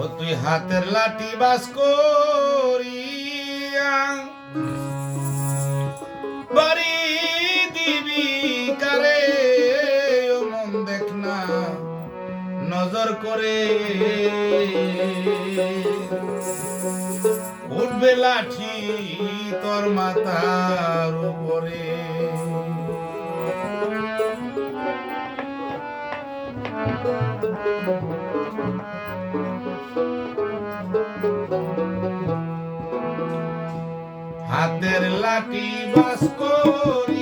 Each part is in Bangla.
ও তুই হাতের লাঠি বাস করিয়া বাড়ি দিবি কারে? মন দেখ না, নজর করে। উঠবে লাঠি তোর মাথার উপরে। হাতের লাঠি বাস করিয়া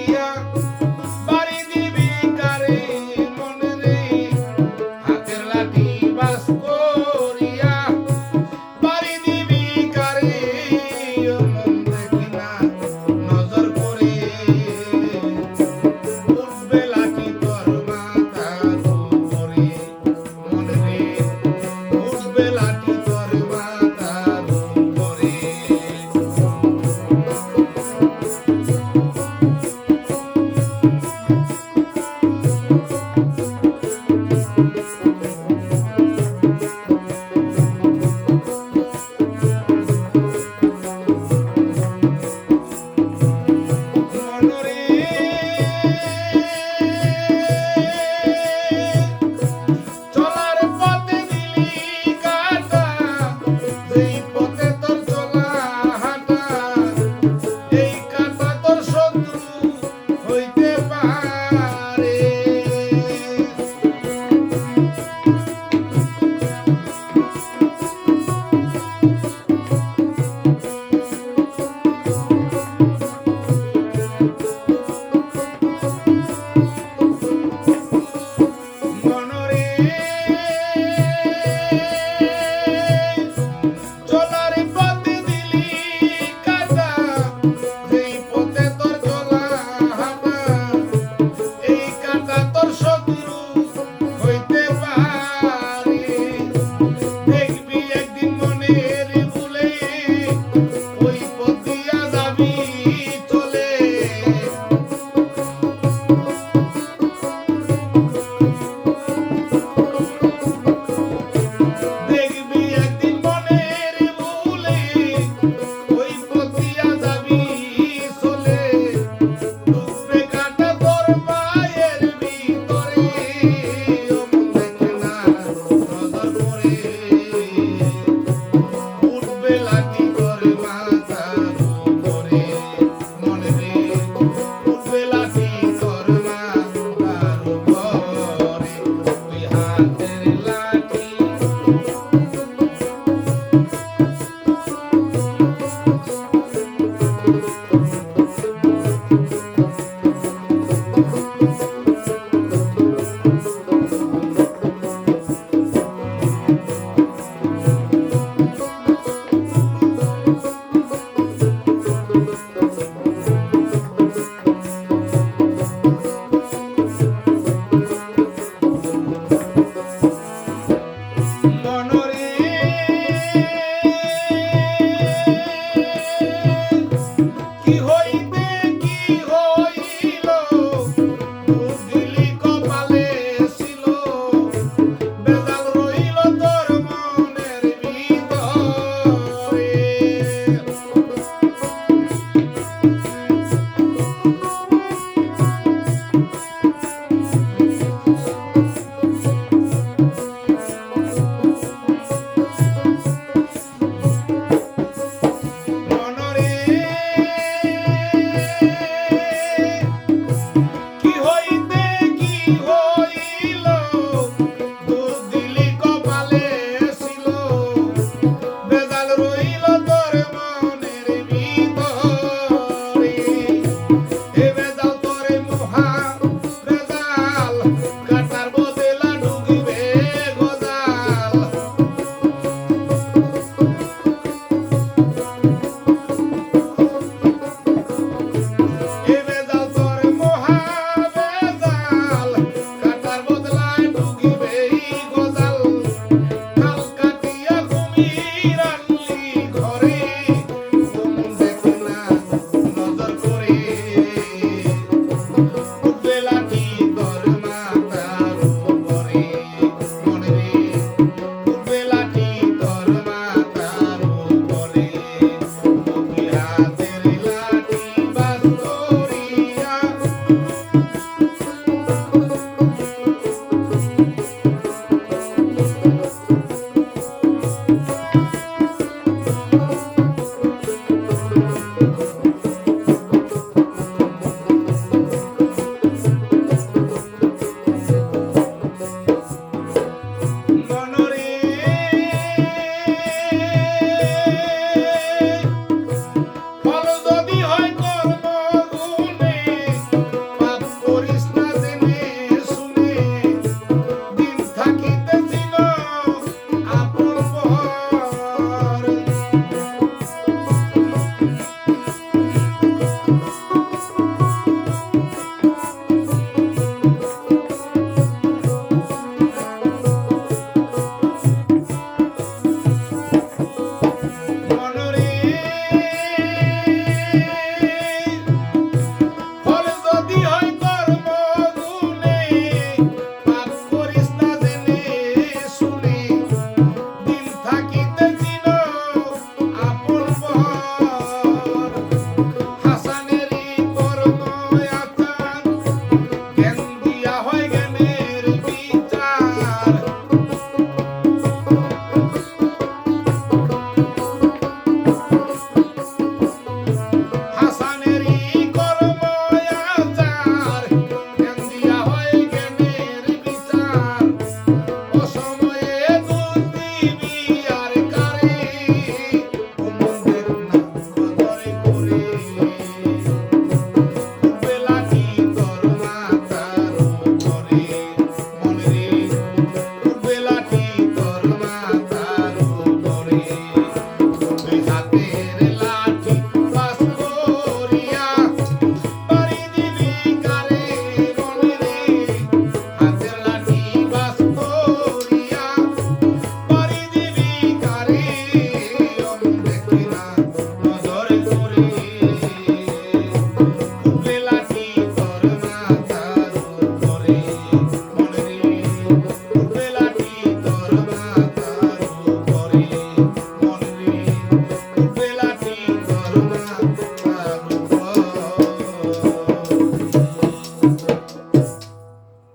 Peace. Bye.